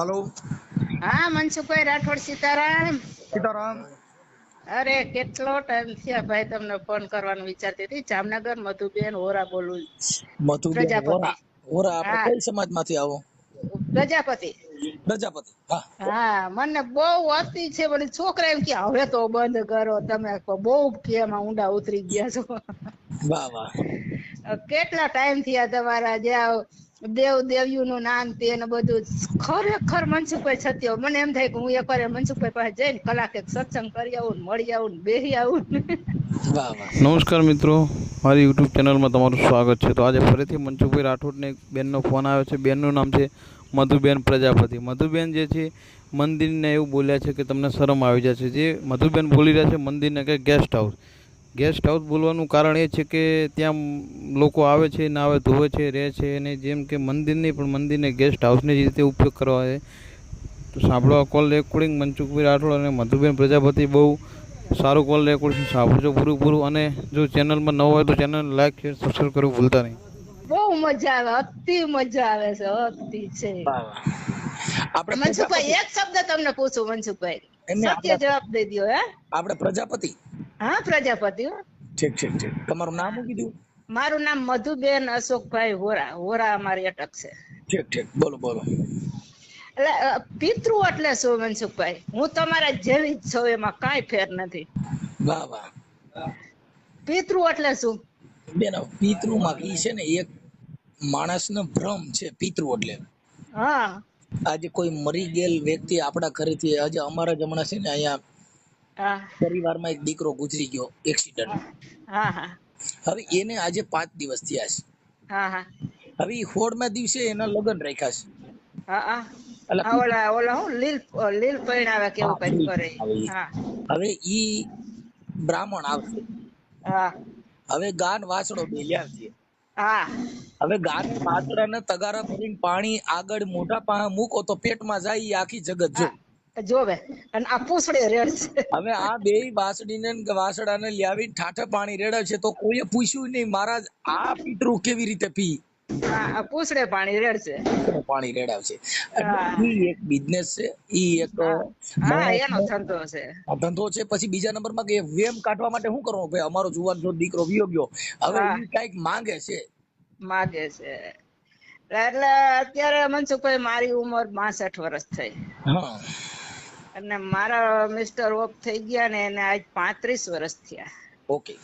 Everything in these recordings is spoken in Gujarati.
હાલો. હા મનસુખભાઈ રાઠોડ સીતારામ? સીતારામ. અરે કેટલો ટાઈમ થયા ભાઈ તમને ફોન કરવાનું વિચારતી હતી. જામનગર મધુબેન ઓરા બોલું. મધુબેન ઓરા ઓરા આપણે. કઈ સમાજમાંથી આવો? પ્રજાપતિ. પ્રજાપતિ હા. મને બહુ અતિ છે બધી છોકરા એમ કે હવે તો બંધ કરો તમે બહુ કેમાં ઊંડા ઉતરી ગયા છો. વાહ વાહ. કેટલા ટાઈમ થયા તમારા જે આ દેવ દેવ્યું નું નામ તે ને બધું ખરેખર મનસુખભાઈ છત્યો મને એમ થાય કે હું એકવાર મનસુખભાઈ પાસે જઈને કલાક એક સત્સંગ કરી આવું મળી આવું બેહી આવું ને. વાહ વાહ. નમસ્કાર મિત્રો. મારી યુટ્યુબ ચેનલમાં તમારું સ્વાગત છે. તો આજે ફરીથી મનસુખભાઈ રાઠોડને એક બેનનો ફોન આવ્યો છે. બેનનું નામ છે મધુબેન પ્રજાપતિ. મધુબેન જે છે મંદિરને એવું બોલ્યા છે કે તમને શરમ આવી જશે. જે મધુબેન બોલી રહ્યા છે મંદિરને કે ગેસ્ટ હાઉસ ગેસ્ટ હાઉસ બોલવાનું કારણ એ છે કે ત્યાં લોકો આવે છે નાવે ધોવે છે રહે છે અને જેમ કે મંદિર નહીં પણ મંદિરને ગેસ્ટ હાઉસની જ રીતે ઉપયોગ કરવા છે તો સાંભળવા કોલ રેકોર્ડિંગ મનસુખભાઈ રાઠોડ અને મધુબેન પ્રજાપતિ બહુ સારું કોલ રેકોર્ડિંગ સાંભળજો પૂરું પૂરું અને જો ચેનલમાં ન હોય તો ચેનલ લાઈક શેર સબસ્ક્રાઈબ કરવું ભૂલતા નહીં. બહુ મજા આવે અતિ મજા આવે છે અતિ છે. વાહ વાહ. આપણે મનસુખભાઈ એક શબ્દ તમને પૂછું મનસુખભાઈ. સત્ય જવાબ દઈ દો હે? આપણે પ્રજાપતિ. હા પ્રજાપતિ ઠીક ઠીક ઠીક. તમારું નામ શું કીધું? મારું નામ મધુબેન અશોકભાઈ હોરા હોરા અમારી અટક છે. ઠીક ઠીક. બોલો બોલો. એટલે પિતૃ એટલે શું મનસુખભાઈ? હું તમારા જેવી જ છું એમાં કાંઈ ફેર નથી. વાહ વાહ. પિતૃ એટલે શું? બેન પિતૃમાં ઈ છે ને એક માણસનો ભ્રમ છે પિતૃ એટલે. હા. આજે કોઈ મરી ગયેલ વ્યક્તિ આપણા ઘરેથી આજે અમારા જ હમણાં છે ને અહીંયા પરિવારમાં એક દીકરો ગુજરી ગયો એક્સિડન્ટ હવે એને આજે પાંચ દિવસ થયા છે. હવે એ સોળમા દિવસે એના લગ્ન રાખ્યા છે. હવે ઈ બ્રાહ્મણ આવશે. હવે ગાન વાસણો બે છે. હવે ગાને પાત્ર ને તગારા ભરીને પાણી આગળ મોઢા પાસે મૂકો તો પેટમાં જાય આખી જગત જો. જોવે અને આ પૂછડે રેડ છે. હવે આ બે વાસડીને ને વાસડાને લ્યાવી ઠાઠે પાણી રેડાવશે તો કોઈએ પૂછ્યું નહીં મહારાજ આ પિતૃ કેવી રીતે પી? પૂછડે પાણી રેડશે. પાણી રેડાવશે. ઈ એક બિઝનેસ છે. ઈ એક હા એનો ધંધો છે. આ ધંધો છે. પછી બીજા નંબરમાં કે વેમ કાઢવા માટે શું કરવું? ભાઈ અમારો જુવાન જો દીકરો વિયો ગયો. હવે કંઈક માંગે છે. માગે છે. એટલે અત્યારે મનસુખભાઈ મારી ઉંમર બાસઠ વર્ષ થઈ. હા. અને મારા મિસ્ટર ઓફ થઈ ગયા ને એને આજ પાંત્રીસ વર્ષ થયા. ઓકે.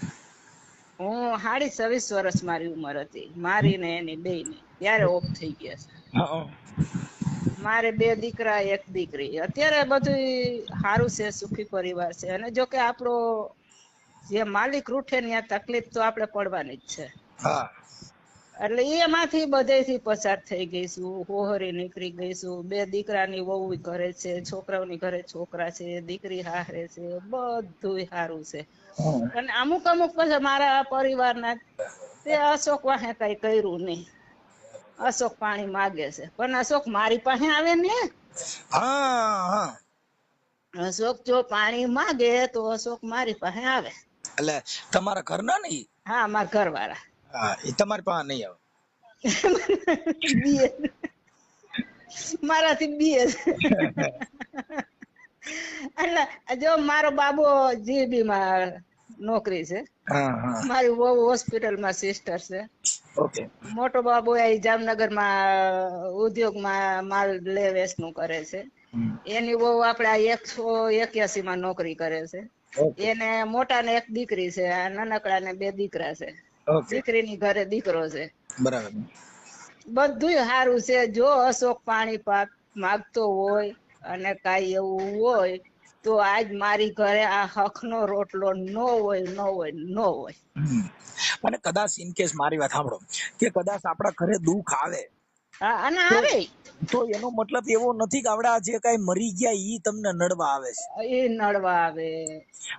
હું સાડી છવ્વીસ વર્ષ મારી ઉંમર હતી. મારી ને એની બે ની. ત્યારે ઓફ થઈ ગયા છે. મારે બે દીકરા એક દીકરી. અત્યારે બધું સારું છે સુખી પરિવાર છે. અને જો કે આપણો જે માલિક રૂઠે ને ત્યાં તકલીફ તો આપણે પડવાની જ છે. હા. એટલે એમાંથી બધેથી પસાર થઈ ગઈશું હોહરી નીકળી ગઈશું. બે દીકરાની વહુ ઘરે છે છોકરાઓની ઘરે છોકરા છે દીકરી હારે છે બધું સારું છે. અને અમુક અમુક પછી મારા પરિવારના તે અશોક વાહે કઈ કર્યું નહીં. અશોક પાણી માગે છે. પણ અશોક મારી પાસે આવે ને? અશોક જો પાણી માગે તો અશોક મારી પાસે આવે. એટલે તમારા ઘરના નહીં હા મારા ઘરવાળા. હા એ તમારી પાસે નહીં આવે. બીએ મારાથી બીએ એટલે જો મારો બાબો જીબી માં નોકરી છે મારી વહુ હોસ્પિટલમાં સિસ્ટર છે. મોટો બાબો એ જામનગરમાં ઉદ્યોગમાં માલ લે વેચનું કરે છે. એની વહુ આપડે આ એકસો એક્યાસી માં નોકરી કરે છે. એને મોટા ને એક દીકરી છે આ નાનકડા ને બે દીકરા છે. દીકરીની ઘરે દીકરો છે. બરાબર. બધું સારું છે. જો અશોક પાણી પાક માગતો હોય અને કાંઈ એવું હોય તો આજ મારી ઘરે આ હકનો રોટલો નો હોય નો હોય નો હોય. અને કદાચ ઇન કેસ મારી વાત સાંભળો કે કદાચ આપણા ઘરે દુઃખ આવે અને આવે. તો એનો મતલબ એવો નથી કે આવડા જે કઈ મરી ગયા ઈ તમને નડવા આવે છે. એ નડવા આવે.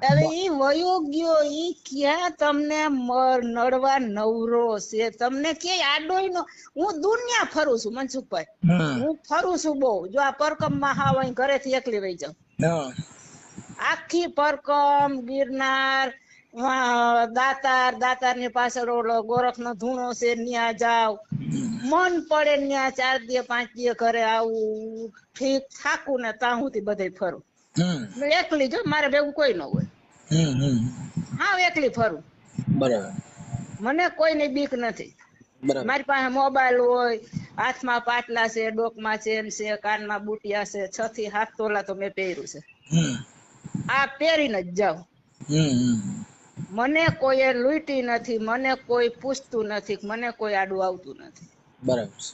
અરે ઈ વયો ગયો ઈ ક્યાં તમને મર નડવા નવરો છે? તમને ક્યાંય આડોય નો હું દુનિયા ફરું છું મનસુખભાઈ. હું ફરું છું બહુ. જો આ પરકમમાં હાવ અહીં ઘરેથી એકલી રહી જાઉં. આખી પરકમ ગિરનાર દાતાર દાતારની પાછળ ઓલો ગોરખ નો ધૂણો છે ન્યા જાવ. મન પડે ન્યા ચાર દી પાંચ દિવસ ઘરે આવું. ઠીક થાકું ને ત્યાં થી બધે ફરું. એકલી જો મારે ભેગું કોઈ ન હોય. હા એકલી ફરું. બરાબર. મને કોઈની બીક નથી. મારી પાસે મોબાઈલ હોય હાથમાં પાટલા છે ડોકમાં ચેન છે કાનમાં બુટિયા છે છ થી હાથ તોલા તો મેં પહેર્યું છે. આ પહેરીને જ જાઉં. મને કોઈએ લૂંટી નથી મને કોઈ પૂછતું નથી મને કોઈ આડું આવતું નથી. બરાબર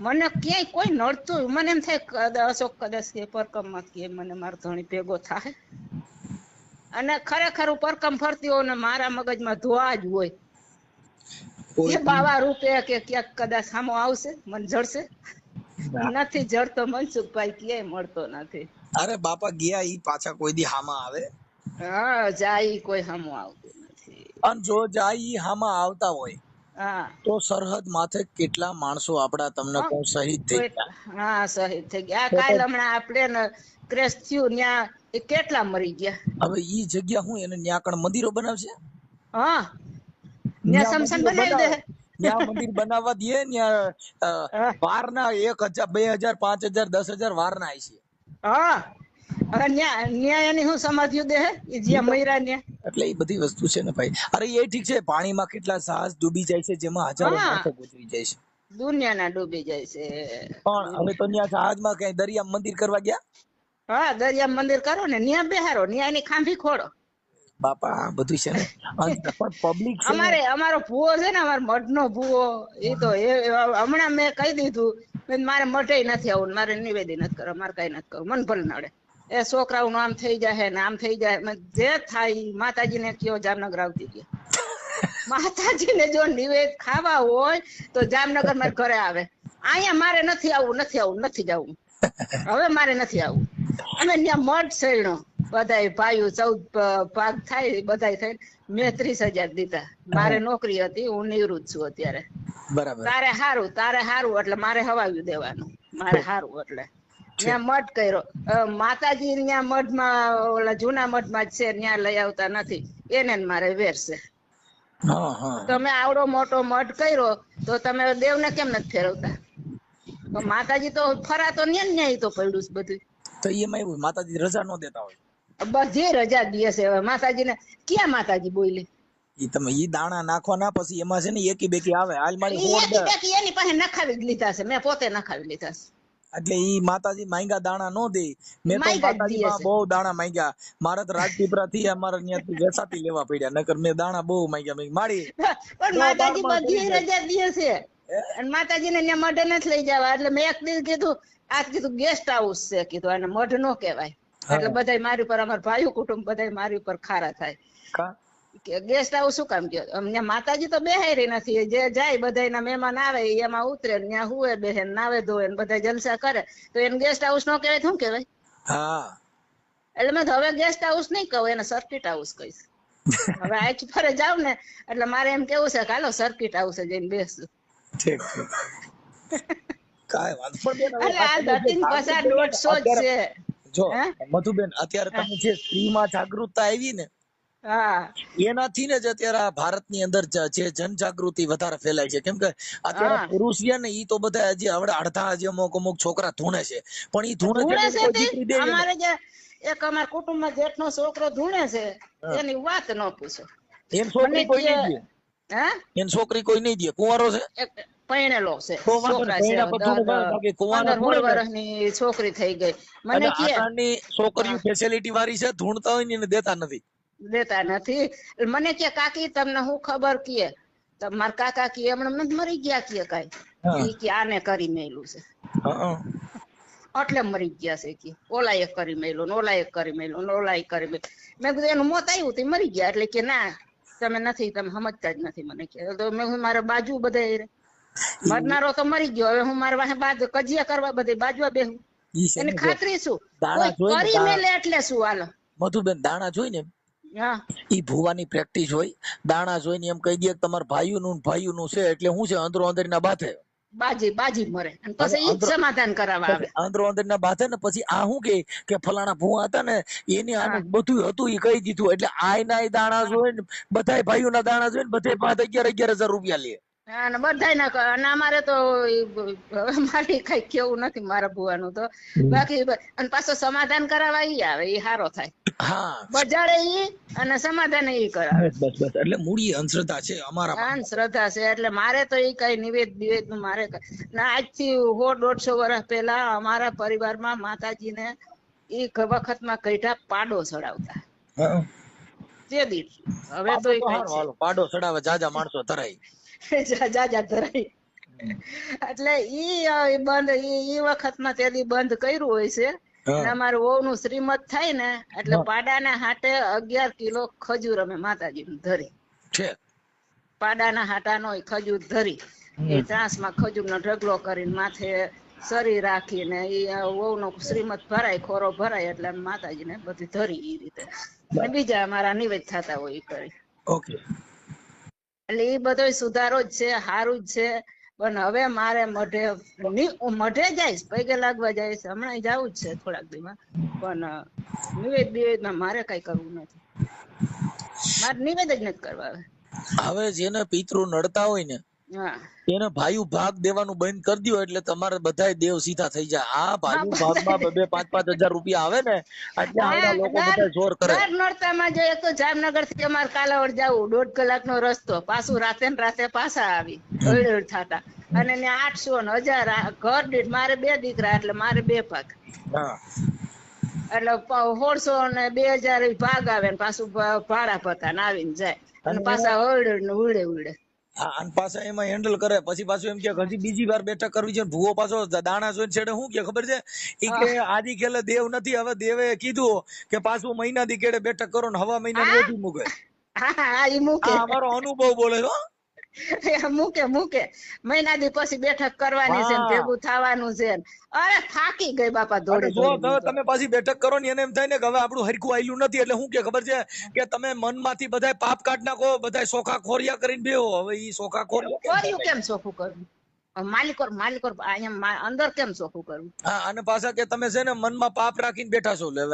મને ક્યાંય કોઈ નડતું મને એમ થાય કદાચ અશોક કદાચ કે પરકમમાં કે મને મારો ધણી ભેગો થાય. અને ખરેખર હું પરકમ ફરતી હોઉં ને મારા મગજમાં ધોવા જ હોય. એ બાવા રૂપે કે ક્યાંક કદાચ સામો આવશે મને જડશે. નથી જડતો મનસુખભાઈ ક્યાંય મળતો નથી. અરે બાપા ગયા ઈ પાછા કોઈ દી હામાં આવે? હા જાય ઈ કોઈ સામો આવતું નથી. અને જો જાય હામાં આવતા હોય તો સરહદ માથે કેટલા માણસો આપડા તમને કહું શહીદ થઈ ગયા. હા શહીદ થઈ ગયા. કાલ હમણાં આ ક્રેશ થયું ત્યાં એ કેટલા મરી ગયા? હવે ઈ જગ્યા હું એને ન્યાકણ મંદિરો બનાવશે? હા. ન્યા સમસન બનાવી દે. ન્યા મંદિર બનાવવા દે ન્યા વારના એક હજાર બે હજાર પાંચ હજાર દસ હજાર વારના ના છે હા. હવે ન્યાય ન્યાય એની હું સમાધિઓ દે હે? ઈ જ્યાં મયરા એટલે એ બધી વસ્તુ છે ને ભાઈ. અરે એ ઠીક છે પાણીમાં કેટલા સાહસ ડૂબી જાય છે જેમાં હજારો. માણસો ગુજરી જાય છે. દુનિયાના ડૂબી જાય છે. પણ હવે તો ત્યાં જહાજમાં કઈ દરિયા મંદિર કરવા ગયા? હા દરિયા મંદિર કરો ને ન્યા બેહારો ન્યા એની ખાંભી ખોડો બાપા આ બધું છે ને. પણ પબ્લિક છે ને, અમારે અમારો ભૂવો છે ને અમારો મઢનો ભૂવો એ તો હમણાં મેં કહી દીધું મારે મઢે નથી આવું મારે નિવેદન નથી કરો મારે કઈ નથી કરવું મન ભલે નડે એ છોકરાઓ આમ થઈ જાય ને આમ થઈ જાય જે થાય માતાજીને કયો જામનગર આવતી ગયા. માતાજીને જો નિવેદ ખાવા હોય તો જામનગર મારે ઘરે આવે. અહીંયા મારે નથી આવવું નથી આવવું નથી જવું હવે મારે નથી આવવું અમે ત્યાં મઠ શેરણો બધાય ભાઈઓ ચૌદ ભાગ થાય બધાય થઈને મેં ત્રીસ હજાર દીધા. મારે નોકરી હતી હું નિવૃત્ત છું અત્યારે. બરાબર. તારે સારું તારે સારું એટલે મારે હવાયું દેવાનું. મારે સારું એટલે. ત્યાં મઠ કર્યો. માતાજી ત્યાં મઠમાં ઓલા જૂના મઠમાં જ છે ત્યાં લઈ આવતા નથી. એને મારે વેર છે. હા હા. તમે આવડો મોટો મઠ કર્યો તો તમે દેવને કેમ નથી ફેરવતા? માતાજી તો ફરા તો ન્યા ને ન્યા તો પડ્યું છે બધું તો એમાં એવું માતાજી રજા ન દેતા હોય. બધી રજા દે છે હવે માતાજીને ક્યાં માતાજી બોલી? ઈ તમે ઈ દાણા નાખવાના પછી એમાં છે ને એકી બેકી આવે. હાલ મારી એની પાસે નખાવી લીધા છે મેં પોતે નખાવી લીધા છે. એટલે ઈ માતાજી માંગ્યા દાણા નો દે. મેં તો માતાજીમાં બહુ દાણા માંગ્યા. મારે તો રાજપીપરા થી અમારે ત્યાંથી વેસાતી લેવા પડ્યા. નકર મેં દાણા બહુ માંગ્યા. મેં માડી પણ માતાજી બધી રજા દે છે અને માતાજીને ત્યાં મઢ નથી લઈ જવા. એટલે મેં એક દિવસ કીધું આ કીધું ગેસ્ટ હાઉસ છે. કીધું અને મઢ નો કહેવાય. એટલે બધાય મારી ઉપર અમારા ભાઈ કુટુંબ બધાય મારી ઉપર ખારા થાય. ગેસ્ટ હાઉસ શું કામ કયો અમને માતાજી તો બેહારી નથી. જે જાય બધાયના મહેમાન આવે એમાં ઉતરે ત્યાં હુએ બેહેન નાવે ધોવે બધા જલસા કરે. તો એને ગેસ્ટ હાઉસ નો કહેવાય શું કહેવાય? હા. એટલે મેં હવે ગેસ્ટ હાઉસ નહીં કહું એને સર્કિટ હાઉસ કહીશ. હવે આજ ફરે જાવ ને એટલે મારે એમ કેવું છે કે હાલો સર્કિટ હાઉસે જઈને બેસું. ઠીક કાય વાત પણ બેન, આ દતિન જ અત્યારે- છે. જો મધુબેન અત્યારે તમે જે સ્ત્રીમાં જાગૃતતા આવી ને એનાથી ને જ અત્યારે આ ભારતની અંદર જ- જે જનજાગૃતિ વધારે ફેલાય છે. કેમ કે અત્યારે પુરુષ છે ને ઈ તો બધા હજી હવે અડધા હજી અમુક અમુક છોકરા ધૂણે છે. પણ ઈ ધૂણે છે છે. અમારે જે એક અમારા કુટુંબમાં જેઠનો છોકરો ધૂણે છે એની વાત ન પૂછો. એમ છોકરી કોઈ નહીં દે. હે? એમ છોકરી કોઈ નહીં દે. કુંવારો છે? પરણેલો છે. છોકરા છે છોકરી થઈ ગઈ. મને કે છોકરીઓ ફેસિલિટી વાળી છે ધૂણતા હોય ને દેતા નથી. દેતા નથી. મને કે કાકી તમને હું ખબર કે મારા કાકા કે હમણાં મરી ગયા કે કાઈ? હા. કે આને કરી મેલું છે. એટલે મરી ગયા છે કે ઓલા એક કરી મેલો ને ઓલા એક કરી મેલો ને ઓલા એક કરી મેલો. મેં કીધું એનું મોત આવ્યું તે મરી ગયા. એટલે કે ના તમે નથી તમે સમજતા જ નથી મને. કે તો મેં કીધું મારે બાજુ બધે મરનારો તો મરી ગયો હવે હું મારા પાસે બાજુ કજિયા કરવા બધે બાજુ બેહું. એની ખાતરી શું? કરી મેલે એટલે શું હાલો? મધુબેન દાણા જોઈ ને હા ઈ ભૂવાની પ્રેક્ટિસ હોય દાણા જોઈને એમ કહી દે કે તમારા ભાઈઓનું ને ભાઈઓનું છે એટલે હું છે અંદરો અંદરના બાથે. બાજી બાજી મરે. અને પછી ઈ સમાધાન કરાવવા આવે. અંદરો આંધળ ના બાથે ને પછી આ હું કે કે ફલાણા ભૂવા હતા ને એને આને બધું હતું એ કહી દીધું. એટલે આય ના દાણા જોઈને બધાય ભાઈઓ ના દાણા જોઈને બધાય પાંચ અગિયાર અગિયાર હજાર રૂપિયા લે. અને બધા ના અને અમારે તો મારે કઈ કેવું નથી મારા ભુવાનું તો. બાકી અને પાછો સમાધાન કરાવવા ઈ આવે ઈ હારો થાય. હા. બજાડે ઈ અને સમાધાન ઈ કરાવે. બસ બસ બસ. એટલે મૂળી અંધશ્રદ્ધા છે અમારા અંધશ્રદ્ધા છે એટલે મારે તો ઈ કઈ નિવેદ બિવેદનું મારે ના આજથી હો દોઢસો વર્ષ પહેલા અમારા પરિવારમાં માતાજીને ઈ વખતમાં કઈઠા પાડો ચડાવતા. હા. તે દી હવે તો. પાડો ચડાવે જાજા માણસો ધરાય. છે જા- જા જા ધરાય એટલે ઈ બંધ ઈ વખતમાં તેલી બંધ કર્યું હોય છે. અમારું વહુ નું શ્રીમત થાય ને એટલે પાડાના હાટે અગિયાર કિલો ખજૂર અમે માતાજી ધરી. પાડાના હાટાનો ખજૂર ધરી. એ ત્રાસમાં ખજૂરનો ઢગલો કરીને માથે સરી રાખીને ઈ વહુનો શ્રીમત ભરાય ખોરો ભરાય એટલે માતાજી માતાજીને બધી ધરી એ રીતે. બીજા અમારા નિવેદ થતા હોય ઈ કરી. ઓકે. એટલે એ બધો સુધારો જ છે સારું જ છે. પણ હવે મારે મઢે મઢે જઈશ પૈકે લાગવા જઈશ. હમણાં જવું જ છે થોડાક દીમાં પણ નિવેદ નિવેદમાં મારે કઈ કરવું નથી. મારે નિવેદ જ નથી કરવા હવે જેને પિતૃ નડતા હોય ને એને ભાઈ ભાગ દેવાનું બંધ કરી દો એટલે તમારે બધાય દેવ સીધા થઈ જાય. આ ભાઈ ભાગમાં બે પાંચ પાંચ હજાર રૂપિયા આવે ને એટલે આવડા લોકો બધા જોર કરે. નોરતામાં જોઈએ તો જામનગરથી અમારે કાલાવડ જવું દોઢ કલાકનો રસ્તો. પાછું રાતે ને રાતે પાછા આવી હળહળ થતા. અને ને આઠસો ને હજાર ઘર દીઠ મારે બે દીકરા એટલે મારે બે ભાગ. એટલે સોળસો ને બે હજાર ભાગ આવે ને પાછું ભાડા પતા ને આવીને જાય. અને પાછા હળ ને ઉડે ઉડે. હા અને પાછા એમાં હેન્ડલ કરે. પછી પાછું એમ કે હજી બીજી વાર બેઠક કરવી છે ભૂવો પાછો દાણા જોઈને છેડે શું કે ખબર છે? ઈ કે આદિ ખેલે દેવ નથી હવે દેવે કીધું કે પાછું મહિના દી કેડે બેઠક કરો ને હવા મહિના વધુ મૂકે. હા હા ઈ મૂકે. આ અમારો અનુભવ બોલે છો હો. મૂકે મૂકે. મહિના દી પછી બેઠક કરવાની છે ભેગું થવાનું છે અરે થાકી ગઈ બાપા દોડી જો તમે. પાછી બેઠક કરો ને એને એમ થાય ને કે હવે આપણું હરખું આયલું નથી એટલે શું કે ખબર છે કે તમે મનમાંથી બધાય પાપ કાઢ નાખો બધાય સોખા ખોરિયા કરીને બેહો. હવે ઈ સોખા ખોરિયા કેમ ચોખ્ખું કરવું માલિકોર માલિકોર અહીંયા અંદર કેમ ચોખ્ખું કરવું હા અને પાછા કે તમે છે ને મનમાં પાપ રાખીને બેઠા છો હવે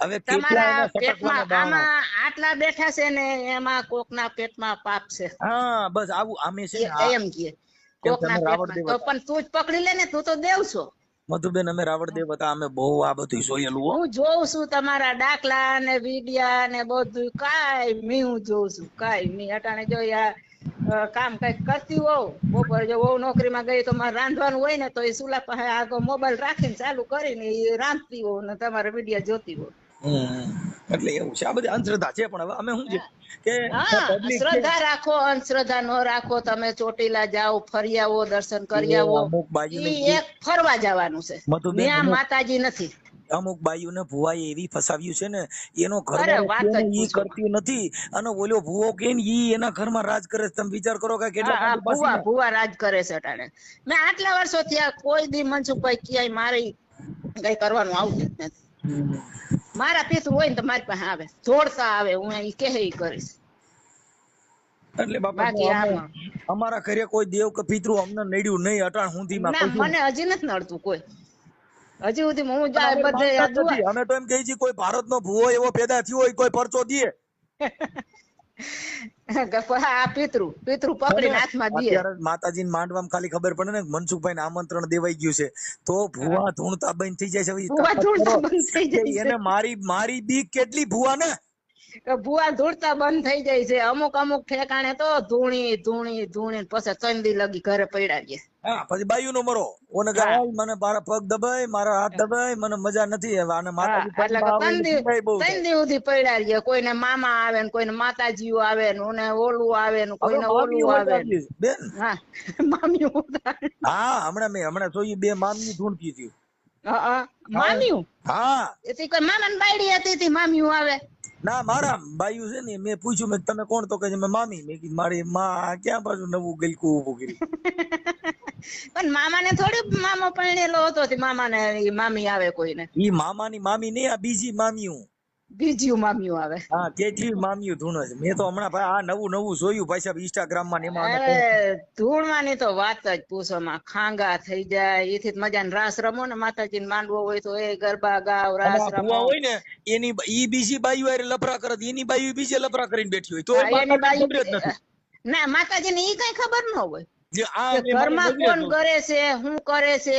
હવે તમારા પેટમાં આમાં આટલા બેઠા છે ને એમાં કોકના પેટમાં પાપ છે. હા બસ આવું આમે છે એમ કે કોકના પેટમાં. તો પણ તું જ પકડી લે ને તું તો દેવ છો. મધુબેન અમે રાવણ દેવ હતા અમે બહુ આ બધું જોયેલું હું. જોઉં છું તમારા દાખલા ને વિડિયા ને બધું કાઈ મી હું જોઉં છું કાઈ મી. અટાણે જોયા કામ કંઈક કરતી હોઉં બપોર જો વહુ નોકરીમાં ગઈ તો મારે રાંધવાનું હોય ને તો એ સુલા પાસે આગળ મોબાઈલ રાખીને ચાલુ કરીને એ રાંધતી હોઉં ને તમારા વીડિયો જોતી હોઉં. એટલે એવું છે. આ બધી અંધશ્રદ્ધા છે પણ હવે અમે શું છે કે હા શ્રદ્ધા રાખો અંધશ્રદ્ધા ન રાખો. તમે ચોટીલા જાઓ ફરી આવો દર્શન કરી આવો. એક ફરવા જવાનું છે. ત્યાં માતાજી નથી. અમુક બાઈઓને ભુવાએ એવી ફસાવ્યું છે ને એનો ઘર ઈ કરતી નથી. અને ઓલો ભુવો કે ઈ એના ઘરમાં રાજ કરે છે. તમે વિચાર કરો કે કેટલા ભુવા ભુવા રાજ કરે છે અટાણે. મેં આટલા વર્ષો થયા કોઈ દી મનસુખભાઈ ક્યાંય મારે કઈ કરવાનું આવતું જ નથી. મારા પિતૃ હોય ને તો મારી પાસે આવે. જોડતા આવે હું એ કહે કરીશ. એટલે બાપા. અમારા ઘરે કોઈ દેવ કે પિતૃ અમને નડ્યું નહીં. અટાણ હું ના મને હજી નથી નડતું કોઈ. હજી સુધી હું અમે બધે તો એમ કહી છીએ કોઈ ભારતનો ભૂવો એવો પેદા થયો હોય કોઈ પરચો દે. અત્યારે માતાજીને માંડવામાં ખાલી ખબર પડે ને મનસુખભાઈ ને આમંત્રણ દેવાઈ ગયું છે. તો ભુવા ધૂણતા બંધ થઈ જાય છે. એને મારી મારી બીક કેટલી ભુવા ને છે ભુવા ધૂળતા બંધ થઈ જાય છે. અમુક અમુક ઠેકાણે તો ધૂણી ધૂણી ધૂણી ને પછી ચંદી લગી ઘરે પડ્યા છે હા પછી બાયુ નો મરો. ઓને કે મને મારા પગ દબાય મારા હાથ દબાય મને મજા નથી હવે આને માતાજી એટલે પગમાં આવે ત્રણ એટલે પીડાય બહુ દી ત્રણ દી સુધી પડ્યા કોઈને મામા આવે ને કોઈને માતાજીઓ આવે ને ઓને ઓલું આવે ને કોઈને મામી ઓલું આવે ને. બેન. હા મામી હા હમણાં મેં હમણાં જોયું બે મામી ધૂણ પીધી હા, હા. મામીઓ? હા. એથી કોઈ મામા બાયડી હતી તી મામીઓ આવે. ના મારા બાયુ છે ને મેં પૂછ્યું મેં તમે કોણ? તો કહે મેં મામી. મેં કીધું મારી માં ક્યાં પાછું નવું ગલકું ઊભું કર્યું? પણ મામાને થોડી મામો પરણેલો હતો મામા મામાને મામી આવે કોઈને. ઈ મામાની મામી નહીં આ બીજી મામી હું. બીજું મામ્યું આવે. હા કેટલી મામ્યું ધૂણો છે મેં તો હમણાં ભાઈ આ નવું નવું જોયું ભાઈ સાહેબ ઇન્સ્ટાગ્રામમાં એમાં અરે તો વાત જ પૂછો માં. ખાંગા થઈ જાય એથી મજાને રાસ રમો ને માતાજી માંડવો હોય તો એ ગરબા ગાવ રાસ રમો. હોય ને એની ઈ બીજી બાયુ આરે લફરા કરે એની બાયુ બીજે લફરા કરીને બેઠી હોય. તો એની નથી. ના માતાજી ને ઈ કઈ ખબર ન હોય. ઘરમાં કોણ કરે છે શું કરે છે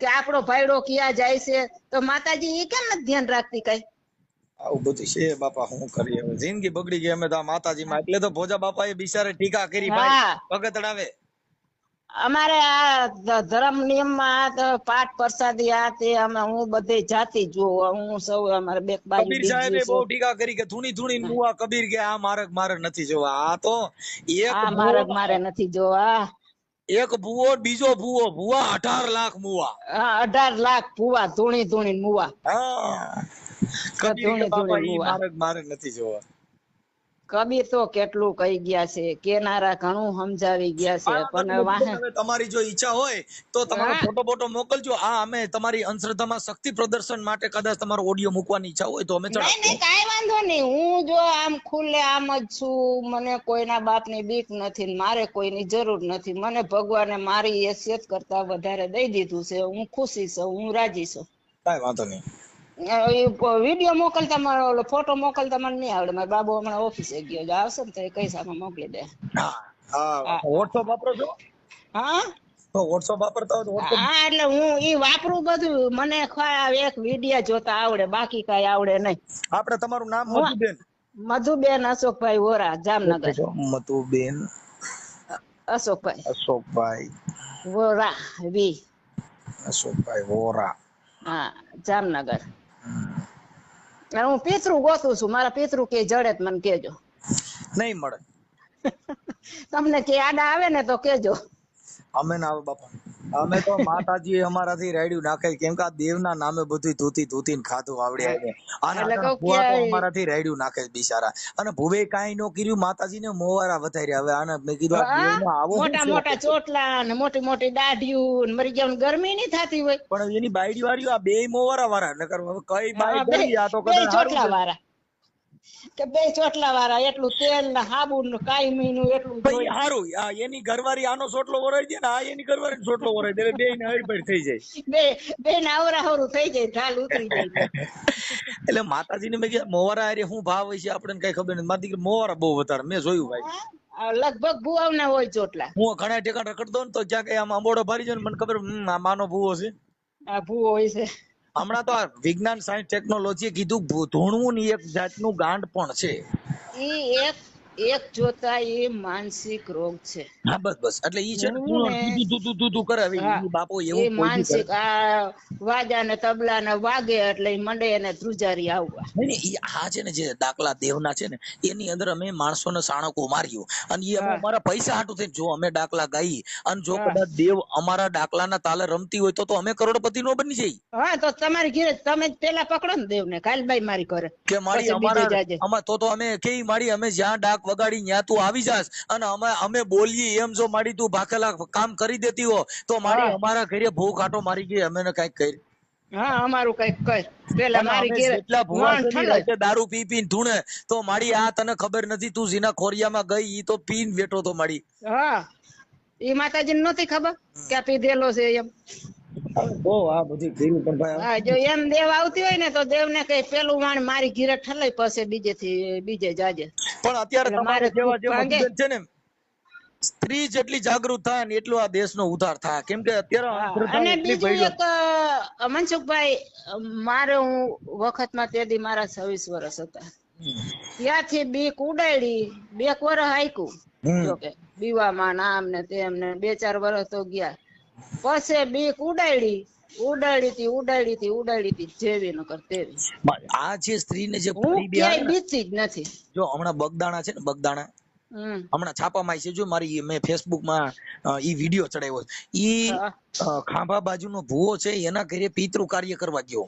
કે આપણો ભાઈડો ક્યાં જાય છે તો માતાજી ઈ કેમ નથી ધ્યાન રાખતી કઈ? આવું બધું છે બાપા શું કરીએ હવે? જિંદગી બગડી ગઈ અમે તો માતાજી માં એટલે તો ભોજા બાપા એ બિચારે ટીકા કરી ભાઈ. ભગત આવે અમારે આ ધર્મ નિયમમાં પાઠ પ્રસાદી આ તે અમે હું બધે જાતી જોઉં હું સૌ અમારે બે બાજુ કબીર સાહેબે બહુ ટીકા કરી કે ધૂણી ધૂણી મુવા કબીર કે આ મારક મારે નથી જોવા. આ તો એક આ મારે મારે નથી જોવા. એક ભૂવો બીજો ભૂવો ભૂવા અઢાર લાખ મુવા. હા અઢાર લાખ ભૂવા ધૂણી ધૂણી મુવા. હા. મારક મારક નથી જોવા. કબીર તો કેટલું કહી ગયા છે કેનારા ઘણું સમજાવી ગયા છે પણ તમારી જો ઈચ્છા હોય તો તમારો ફોટો ફોટો મોકલજો. આ અમે તમારી અંધશ્રદ્ધામાં શક્તિ પ્રદર્શન માટે કદાચ તમારો ઓડિયો મૂકવાની ઈચ્છા હોય તો અમે નહીં નહીં કાઈ વાંધો નહીં. હું જો આમ ખુલ્લે આમ જ છું. મને કોઈના બાપની બીક નથી મારે કોઈની જરૂર નથી. મને ભગવાને મારી હેસિયત કરતા વધારે દઈ દીધું છે. હું ખુશી છું હું રાજી છું. કાઈ વાંધો નહીં. વીડિયો મોકલતા મને ઓલો ફોટો મોકલતા મને નહીં આવડે. મારા બાબુ હમણાં ઓફિસે ગયો. આવશે ને તો એ પૈસામાં મોકલી દે. વોટ્સઅપ વાપરો છો? હા? તો વોટ્સઅપ વાપરતા હોય તો હા એટલે હું ઈ વાપરું બધું. મને એક વીડિયો જોતા આવડે. બાકી કઈ આવડે નહીં. આપણે તમારું નામ મધુબેન. મધુબેન અશોકભાઈ વોરા જામનગર. મધુબેન અશોકભાઈ. અશોકભાઈ. વોરા વી. અશોકભાઈ વોરા. હા જામનગર. હું પિતૃ ગોતું છું મારા પિતૃ કે જડે મને કેજો નહીં મળે. તમને કે આડા આવે ને તો કેજો અમે ના આવે બાપા. અમે તો માતાજી અમારાથી રેડ્યું નાખે કેમ કે આ દેવના નામે બધું ધૂતી ધૂતી ને ખાધું આવડે આના ભુવા તો અમારાથી રેડ્યું નાખે બિચારા. અને ભુવે કાંઈ નો કર્યું માતાજીને મોવારા વધાર્યા. હવે આને મેં કીધું આ આવો મોટા મોટા ચોટલા ને મોટી મોટી દાઢીયું ને મરી જવાનું ગરમી નહીં થતી હોય. પણ એની બાયડી વાળી આ બે મોવારા વાળા નકર કઈ બાઈ હા, બે કરી આ તો કદાચ ચોટલા વાળા કે બે ચોટલા વાળા એટલું તેલ ને સાબુ ને કાયમી નું એટલું આ એની ઘરવાળી આનો ચોટલો વરાઈ દે ને આ એની ઘરવાળી ચોટલો વરાઈ દે બે ને હરીફરી થઈ જાય. બે બે ને આવરા હરું થઈ જાય ઢાલ ઉતરી જાય. એટલે માતાજીને મેં કીધું મોવારા અરે શું ભાવ હોય છે આપણને કઈ ખબર નથી. મારી મોવારા બહુ વધારે મેં જોયું ભાઈ. આ લગભગ ભુવાવના હોય ચોટલા. હું ઘણા ઠેકાણ રખડતો ને તો ક્યાંક આમ અંબોડો ભરી જાય મને ખબર હમ, આ માનો ભૂવો છે. આ ભૂવો હોય છે. હમણાં તો આ વિજ્ઞાન સાયન્સ ટેકનોલોજી કીધું ધૂણવું ની એક જાતનું ગાંડ પણ છે. એ એક એક જોતા એ માનસિક રોગ છે. હા બસ બસ. એટલે ઈ છે કરે બાપો એવું માનસિક આ વાજા ને તબલા ને વાગે એટલે મંડે એને ધ્રુજારી આવવા. નહીં, ઈ આ છે ને જે દાખલા દેવના છે ને એની અંદર અમે માણસોને સાણકો માર્યો. અને એ અમારા પૈસા હાટું થઈને જો અમે દાખલા ગાઈ અને જો કદાચ દેવ અમારા દાખલાના તાલે રમતી હોય તો તો અમે કરોડપતિ નો બની જઈ. હા તો તમારી ઘેર તમે પેલા પકડો ને દેવ ને કાલબાઈ મારી કરે કે મારી અમારા. તો તો અમે કેવી મારી અમે જ્યાં ડાક વગાડી ત્યાં તું આવી જાસ અને અમે અમે બોલીએ એમ જો મારી તું ભાખેલા કામ કરી દેતી હો તો મારી અમારા ઘરે ભૂખ આટો મારી ગઈ અમે કંઈક કરી હા અમારું કંઈક કઈ પેલા મારી ઘરે દારૂ પી પીને ધૂણે તો મારી આ તને ખબર નથી તું જીના ખોરિયામાં ગઈ ઈ તો પીન બેઠો તો મારી. હા. ઈ માતાજી નતી ખબર? કે પીધેલો છે એમ? બહુ આ બધી કર્યું પણ ભાઈ હા જો એમ દેવ આવતી હોય ને તો દેવ ને કઈ પેલું વાણ મારી ઘીરે ઠલાઈ પાસે બીજે થી બીજે જાજે. પણ અત્યારે તમારે મારે જેવા જેવા છે ને સ્ત્રી જેટલી જાગૃત થાય ને એટલો આ દેશનો ઉદ્ધાર થાય. કેમ કે અત્યારે અને બીજું એક મનસુખભાઈ મારે હું વખતમાં તેદી મારા છવ્વીસ વર્ષ હતા. ત્યાંથી બીક ઉડાડી બે વર્ષ હાઈકું. જોકે બીવામાં નામ આમ ને તેમ ને બે ચાર વર્ષ તો ગયા. પછી બીક ઉડાડી ઉડાડી હતી ઉડાડી હતી ઉડાડી હતી જેવી નકર તેવી આ જે સ્ત્રીને જે હું ક્યાંય બીતી જ નથી. જો હમણાં બગદાણા છે ને બગદાણા હમ. હમણાં છાપામાં છે જો મારી મેં ફેસબુકમાં ઈ વીડિયો ચડાવ્યો ઈ ખાંભા બાજુનો ભૂવો છે એના ઘરે પિતૃ કાર્ય કરવા ગયો.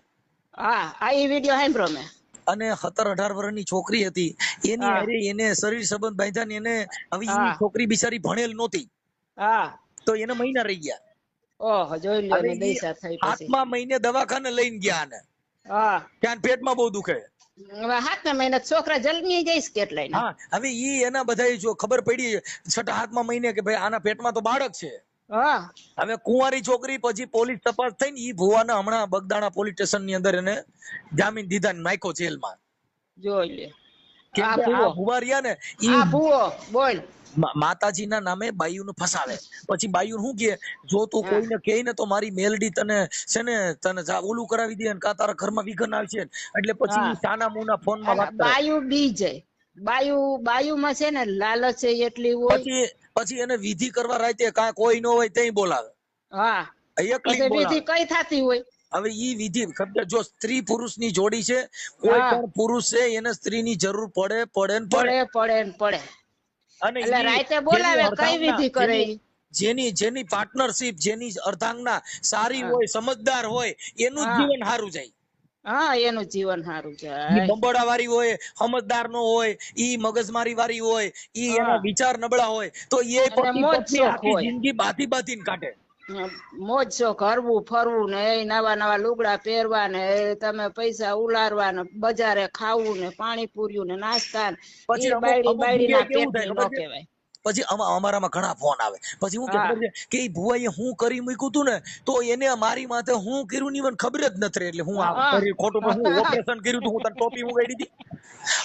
હા આ ઈ વીડિયો સાંભળ્યો મેં. અને સત્તર અઢાર વર્ષની છોકરી હતી. એની. હારે એને શરીર સંબંધ બાંધ્યા ને એને હવે ઈ છોકરી બિચારી ભણેલ નહોતી. હા. તો એને મહિના રહી ગયા. ઓહો જોઈ લ્યો હવે ને દૈસા થઈ પછી. આઠમા મહિને દવાખાને લઈને ગયા ને. હા. ત્યાં પેટમાં બહુ દુખે. હવે મહિના છોકરા જન્મી જઈશ કેટલાય ને. હા હવે ઈ એના બધા જો ખબર પડી છઠ્ઠા હાથમાં મહિને કે ભાઈ આના પેટમાં તો બાળક છે. હા. હવે કુંવારી છોકરી પછી પોલીસ તપાસ થઈને ઈ ભુવાને હમણાં બગદાણા પોલીસ સ્ટેશનની અંદર એને જામીન દીધા ને માયકો જેલમાં. જોઈ લે કે આ ભુવા. રહ્યા ને આ ભૂવો બોલ. માતાજીના નામે બાયુને ફસાવે. પછી બાયુ શું કે જો તું કોઈને કહે ને તો મારી મેલડી તને છે ને તને ઓલું કરાવી દે ને કા તારા ઘરમાં વિઘન આવશે એટલે પછી સાના મુના ફોનમાં વાત બાયુ બી જાય બાયુ બાયુમાં છે ને લાલચ એટલી હોય. પછી પછી એને વિધિ કરવા રાતે કા કોઈ ન હોય ત્યાં બોલાવે. હા. એકલી વિધિ કઈ થાતી હોય? હવે ઈ વિધિ ખબર જો સ્ત્રી પુરુષની જોડી છે કોઈ પણ પુરુષ છે એને સ્ત્રી ની જરૂર પડે પડે ને પડે. પડે પડે ને પડે. અને રાતે બોલાવે કઈ વિધિ કરે જેની- જેની પાર્ટનરશિપ જેની અર્ધાંગના સારી હોય સમજદાર હોય એનું જીવન સારું જાય. હા એનું જીવન સારું જાય. બંબોડા વાળી હોય સમજદાર નો હોય ઈ મગજમારી વાળી હોય ઈ એના વિચાર નબળા હોય તો એ પણ જિંદગી બાધી બાથી કાઢે. મોજ શોખ હરવું ફરવું ને એ નવા નવા લુગડા પહેરવા ને તમે પૈસા ઉલારવા ને બજારે ખાવું ને પાણી પૂર્યું ને નાસ્તા ને પછી ઈ બાયડી ના પેટ નો? કહેવાય. પછી અમારામાં ઘણા ફોન આવે. પછી હું કે હા. ખબર છે કે ઈ ભુવાએ હું કરી મૂક્યું તું ને તો એને મારી માથે હું કર્યું ની મને ખબર જ નથી એટલે હું ખોટું પણ હું ઓપરેશન કર્યું તું હું તને ટોપી ઉગાડી હતી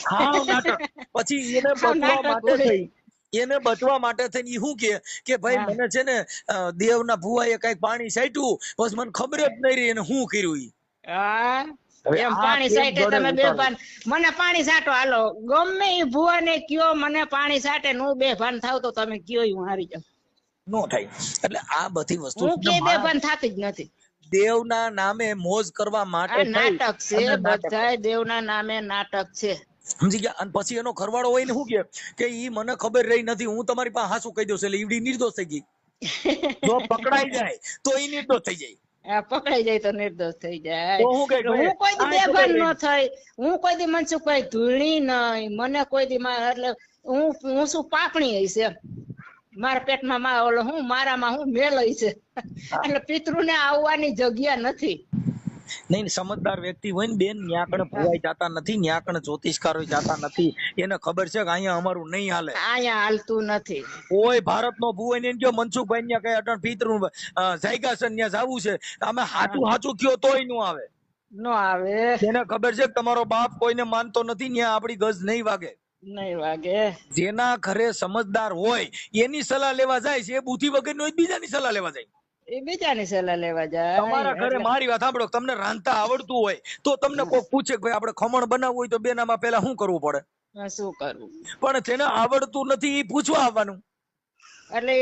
હા નાટક. પછી એને બચવા માટે થઈ. એને બચવા માટે થઈને ઈ શું કે કે ભાઈ મને છે ને દેવના ભુવાએ કંઈક પાણી છાંટ્યું બસ મને ખબર જ નહીં રહી એને શું કર્યું ઈ. એમ પાણી સાટે તમે બે ભાન મને પાણી સાટો હાલો. ગમે ઈ ભુવાને કયો મને પાણી સાટે નું બે ભાન થાવ તો તમે કયો હું હારી જાઉં. નો થાય. એટલે આ બધી વસ્તુ હું છે કે બે ભાન થાતી જ નથી. દેવના નામે મોજ કરવા માટે નાટક છે બધાય દેવના નામે નાટક છે. સમજી ગયા? અને પછી એનો ઘરવાળો હોય ને શું કે કે ઈ મને ખબર રહી નથી હું તમારી પાસે હાસુ કહી દઉં એટલે ઈવડી નિર્દોષ થઈ ગઈ. જો પકડાઈ જાય તો ઈ નિર્દોષ થઈ જાય. પકડાઈ જાય તો નિર્દોષ થઈ જાય. હું કોઈ દી બેભાન ન થઈ હું કોઈ દી મનસુખભાઈ ધૂળી નહીં મને કોઈ દી મા- એટલે હું હું શું પાપણી હઈશ એમ. મારા પેટમાં માં ઓલો હું મારામાં હું મેલ હઈશ. એટલે પિતૃને આવવાની જગ્યા નથી. નહીં સમજદાર વ્યક્તિ હોય ને બેન ન્યાકણ ભોવાઈ જાતા નથી ન્યાકણ જ્યોતિષકારો જાતા નથી. એને ખબર છે કે અહીંયા અમારું નહીં હાલે. અહીંયા હાલતું નથી. કોઈ ભૂ હોય ને એને કયો મનસુખભાઈ ને કઈ અટણ પિતૃ જાયગા છે ને જાવું છે. અમે હાચું હાચું કયો તોય નો આવે. નો આવે. એને ખબર છે કે તમારો બાપ કોઈને માનતો નથી ત્યાં આપડી ગજ નહીં વાગે. નહીં વાગે. જેના ઘરે સમજદાર હોય એની સલાહ લેવા જાય છે એ બુદ્ધિ વગર નો બીજાની સલાહ લેવા જાય? એ બીજાની સલાહ લેવા જાય. તમારા ઘરે મારી વાત સાંભળો તમને રાંધતા આવડતું હોય તો તમને કોઈ પૂછે કે ભાઈ આપણે ખમણ બનાવવું હોય તો બેન આમાં પેલા શું કરવું પડે? શું કરવું? પણ જેને આવડતું નથી એ પૂછવા આવવાનું. એટલે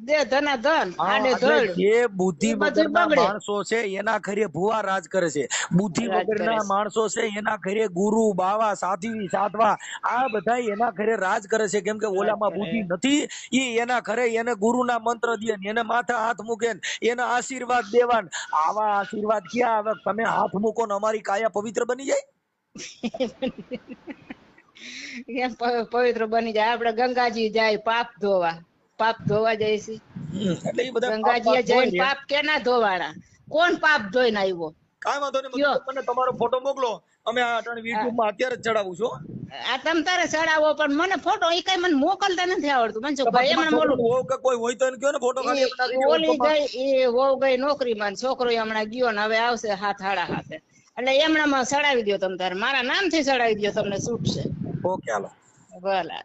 દે ધના ધન આડે ધડ. જે બુદ્ધિ વગરના માણસો છે એના ઘરે ભુવા રાજ કરે છે. બુદ્ધિ વગરના માણસો છે એના ઘરે ગુરુ બાવા સાધ્વી સાધવા આ બધા એના ઘરે રાજ કરે છે. કેમ કે ઓલામાં બુદ્ધિ નથી ઈ એના ઘરે એને ગુરુના મંત્ર દે ને એને માથે હાથ મૂકે ને એના આશીર્વાદ દેવાન. આવા આશીર્વાદ ક્યાં આવે? તમે હાથ મૂકો ને અમારી કાયા પવિત્ર બની જાય? પવિત્ર બની જાય. આપડે ગંગાજી જાય પાપ ધોવા. પાપ ધોવા જાય છે. હમ, એટલે એ બધા ગંગાજીએ પાપ ધોઈ જઈને પાપ કેના ધોવાના? કોણ પાપ ધોઈને આવ્યો કાંઈ વાંધો નહીં મને તમારો ફોટો મોકલો. અમે આ અટાણે YouTube માં અત્યારે જ ચડાવું છું આ તમ તારે ચડાવો પણ મને ફોટો એ કઈ મને મોકલતા નથી આવડતું. મને ભાઈ મને કે કોઈ હોય તો એને કયો ને ફોટો દઈએ ઓલી ગઈ એ વહુ ગઈ નોકરી માં છોકરો હમણાં ગયો ને હવે આવશે હાથ હાડા હાથે. એટલે એમણામાં ચડાવી દો તમ તારે. મારા નામથી ચડાવી દો તમને છૂટશે. ઓકે હાલો. ભલા.